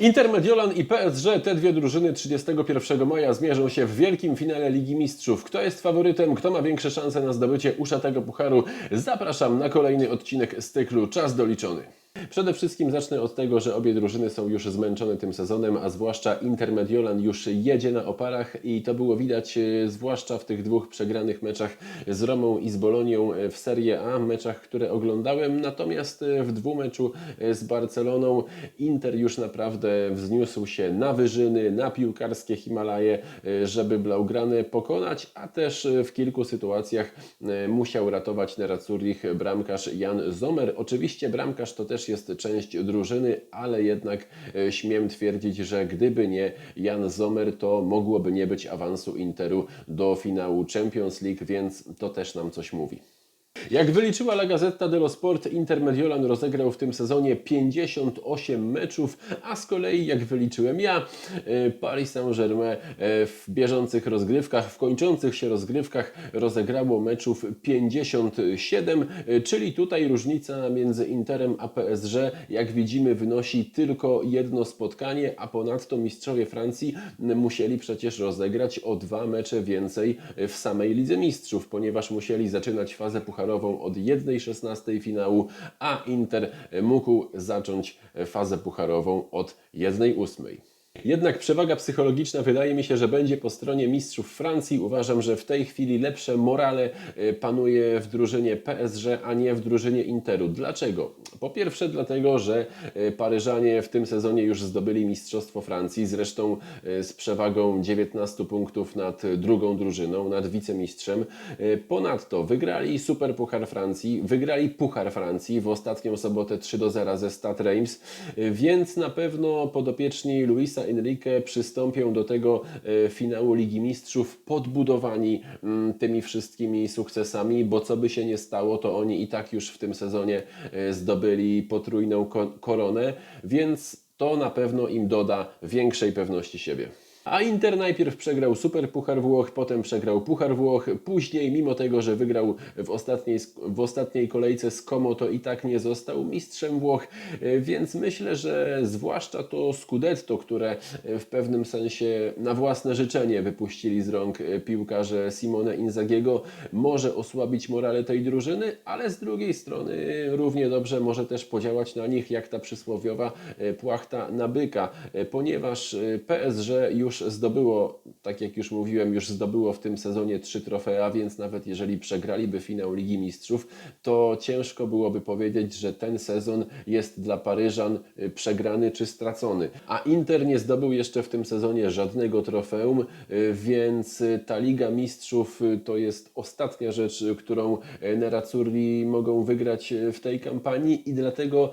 Inter Mediolan i PSG, te dwie drużyny 31 maja zmierzą się w wielkim finale Ligi Mistrzów. Kto jest faworytem, kto ma większe szanse na zdobycie uszatego pucharu? Zapraszam na kolejny odcinek z cyklu Czas doliczony. Przede wszystkim zacznę od tego, że obie drużyny są już zmęczone tym sezonem, a zwłaszcza Inter Mediolan już jedzie na oparach i to było widać e, zwłaszcza w tych dwóch przegranych meczach z Romą i z Bolonią e, w Serie A, meczach, które oglądałem. Natomiast e, w dwumeczu z Barceloną Inter już naprawdę wzniósł się na wyżyny, na piłkarskie Himalaje, żeby Blaugrany pokonać, a też w kilku sytuacjach musiał ratować Nerazzurich bramkarz Jan Zomer. Oczywiście bramkarz to też jest część drużyny, ale jednak e, śmiem twierdzić, że gdyby nie Jan Zomer, to mogłoby nie być awansu Interu do finału Champions League, więc to też nam coś mówi. Jak wyliczyła La Gazzetta dello Sport, Inter Mediolan rozegrał w tym sezonie 58 meczów, a z kolei, jak wyliczyłem ja, e, Paris Saint-Germain e, w bieżących rozgrywkach, w kończących się rozgrywkach rozegrało meczów 57, e, czyli tutaj różnica między Interem a PSG, jak widzimy, wynosi tylko jedno spotkanie, a ponadto mistrzowie Francji musieli przecież rozegrać o dwa mecze więcej w samej Lidze Mistrzów, ponieważ musieli zaczynać fazę pucharową od 1.16 finału, a Inter mógł zacząć fazę pucharową od 1.8. Jednak przewaga psychologiczna wydaje mi się, że będzie po stronie mistrzów Francji. Uważam, że w tej chwili lepsze morale y, panuje w drużynie PSG, a nie w drużynie Interu. Dlaczego? Po pierwsze dlatego, że y, Paryżanie w tym sezonie już zdobyli Mistrzostwo Francji, zresztą y, z przewagą 19 punktów nad drugą drużyną, nad wicemistrzem. Ponadto wygrali Superpuchar Francji, wygrali Puchar Francji w ostatnią sobotę 3 do 0 ze Stade Reims, więc na pewno podopieczni Luisa Enrique przystąpią do tego e, finału Ligi Mistrzów podbudowani mm, tymi wszystkimi sukcesami, bo co by się nie stało, to oni i tak już w tym sezonie e, zdobyli potrójną ko- koronę, więc to na pewno im doda większej pewności siebie. A Inter najpierw przegrał Super Puchar Włoch, potem przegrał Puchar Włoch, później mimo tego, że wygrał w ostatniej, w ostatniej kolejce z Como, to i tak nie został mistrzem Włoch, E, więc myślę, że zwłaszcza to Scudetto, które e, w pewnym sensie na własne życzenie wypuścili z rąk e, piłkarze Simone Inzagiego, może osłabić morale tej drużyny, ale z drugiej strony równie dobrze może też podziałać na nich jak ta przysłowiowa płachta na byka, ponieważ PSG już zdobyło, tak jak już mówiłem, już zdobyło w tym sezonie trzy trofea, więc nawet jeżeli przegraliby finał Ligi Mistrzów, to ciężko byłoby powiedzieć, że ten sezon jest dla Paryżan y, przegrany czy stracony. A Inter nie zdobył jeszcze w tym sezonie żadnego trofeum, y, więc y, ta Liga Mistrzów to jest ostatnia rzecz, którą Nerazzurri mogą wygrać w tej kampanii i dlatego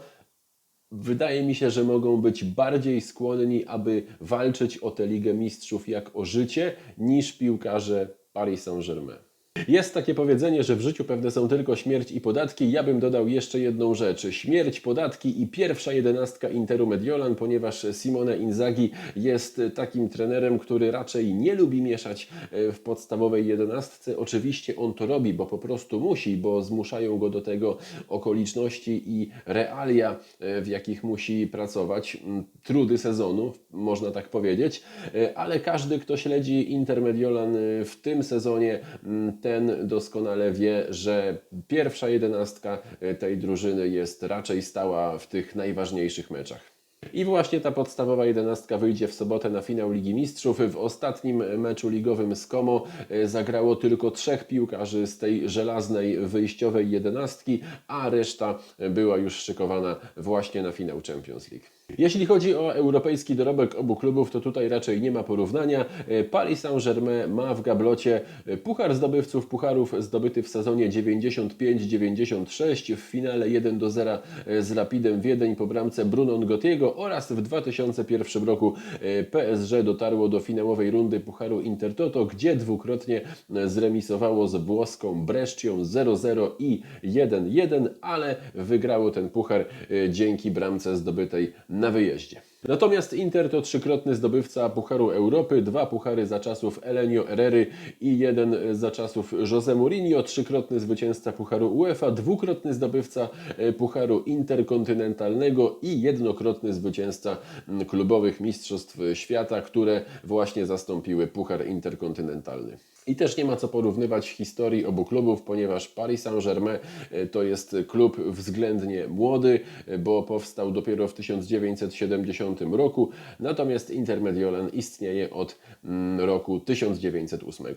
Wydaje mi się, że mogą być bardziej skłonni, aby walczyć o tę Ligę Mistrzów jak o życie, niż piłkarze Paris Saint-Germain. Jest takie powiedzenie, że w życiu pewne są tylko śmierć i podatki. Ja bym dodał jeszcze jedną rzecz. Śmierć, podatki i pierwsza jedenastka Interu Mediolan, ponieważ Simone Inzaghi jest takim trenerem, który raczej nie lubi mieszać e, w podstawowej jedenastce. Oczywiście on to robi, bo po prostu musi, bo zmuszają go do tego okoliczności i realia, e, w jakich musi pracować. Trudy sezonu, można tak powiedzieć, E, ale każdy, kto śledzi Inter Mediolan w tym sezonie, mm, ten doskonale wie, że pierwsza jedenastka e, tej drużyny jest raczej stała w tych najważniejszych meczach. I właśnie ta podstawowa jedenastka wyjdzie w sobotę na finał Ligi Mistrzów. W ostatnim meczu ligowym z Como e, zagrało tylko trzech piłkarzy z tej żelaznej wyjściowej jedenastki, a reszta była już szykowana właśnie na finał Champions League. Jeśli chodzi o europejski dorobek obu klubów, to tutaj raczej nie ma porównania. E, Paris Saint-Germain ma w gablocie e, puchar zdobywców pucharów zdobyty w sezonie 95-96 w finale 1 do 0 z Rapidem Wiedeń po bramce Bruno Ngotiego oraz w 2001 roku e, PSG dotarło do finałowej rundy Pucharu Intertoto, gdzie dwukrotnie e, zremisowało z włoską Brescią 0-0 i 1-1, ale wygrało ten puchar e, dzięki bramce zdobytej na wyjeździe. Natomiast Inter to trzykrotny zdobywca Pucharu Europy, dwa puchary za czasów Elenio Herrery i jeden za czasów José Mourinho, trzykrotny zwycięzca Pucharu UEFA, dwukrotny zdobywca e, Pucharu Interkontynentalnego i jednokrotny zwycięzca klubowych Mistrzostw Świata, które właśnie zastąpiły Puchar Interkontynentalny. I też nie ma co porównywać historii obu klubów, ponieważ Paris Saint-Germain e, to jest klub względnie młody, e, bo powstał dopiero w 1970 roku, natomiast Inter Mediolan istnieje od mm, roku 1908.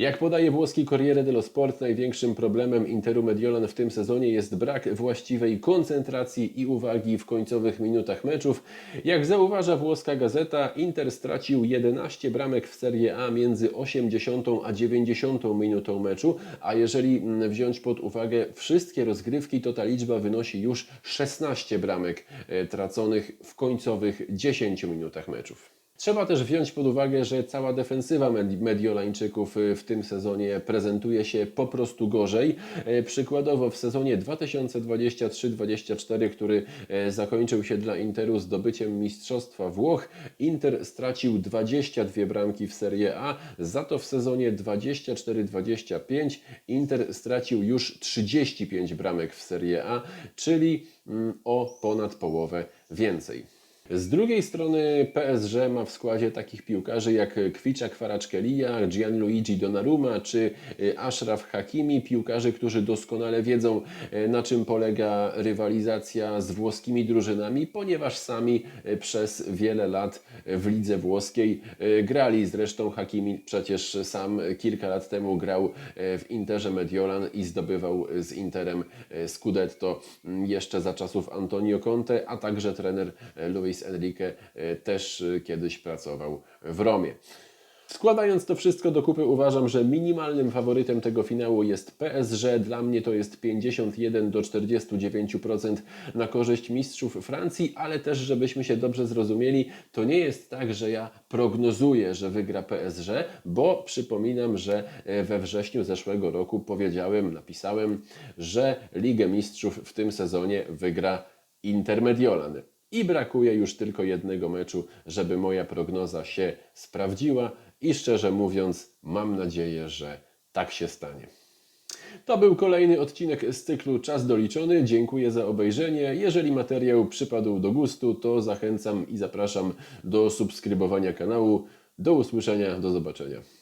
Jak podaje włoski Corriere dello Sport, największym problemem Interu Mediolan w tym sezonie jest brak właściwej koncentracji i uwagi w końcowych minutach meczów. Jak zauważa włoska gazeta, Inter stracił 11 bramek w Serie A między 80 a 90 minutą meczu, a jeżeli mm, wziąć pod uwagę wszystkie rozgrywki, to ta liczba wynosi już 16 bramek e, traconych w końcowych 10 minutach meczów. Trzeba też wziąć pod uwagę, że cała defensywa Med- Mediolańczyków y, w tym sezonie prezentuje się po prostu gorzej. E, Przykładowo w sezonie 2023-2024, który e, zakończył się dla Interu zdobyciem Mistrzostwa Włoch, Inter stracił 22 bramki w Serie A, za to w sezonie 24-25 Inter stracił już 35 bramek w Serie A, czyli mm, o ponad połowę więcej. Z drugiej strony PSG ma w składzie takich piłkarzy jak Kwicza Kwarackelia, Gianluigi Donnarumma czy y, Ashraf Hakimi, piłkarzy, którzy doskonale wiedzą y, na czym polega rywalizacja z włoskimi drużynami, ponieważ sami y, przez wiele lat w lidze włoskiej grali. Zresztą Hakimi przecież sam kilka lat temu grał w Interze Mediolan i zdobywał z Interem Scudetto jeszcze za czasów Antonio Conte, a także trener y, Luis Enrique y, też y, kiedyś pracował w Romie. Składając to wszystko do kupy, uważam, że minimalnym faworytem tego finału jest PSG. Dla mnie to jest 51 do 49% na korzyść mistrzów Francji, ale też, żebyśmy się dobrze zrozumieli, to nie jest tak, że ja prognozuję, że wygra PSG, bo przypominam, że e, we wrześniu zeszłego roku powiedziałem, napisałem, że Ligę Mistrzów w tym sezonie wygra Inter Mediolan. I brakuje już tylko jednego meczu, żeby moja prognoza się sprawdziła i szczerze mówiąc, mam nadzieję, że tak się stanie. To był kolejny odcinek z cyklu Czas doliczony. Dziękuję za obejrzenie. Jeżeli materiał przypadł do gustu, to zachęcam i zapraszam do subskrybowania kanału. Do usłyszenia, do zobaczenia.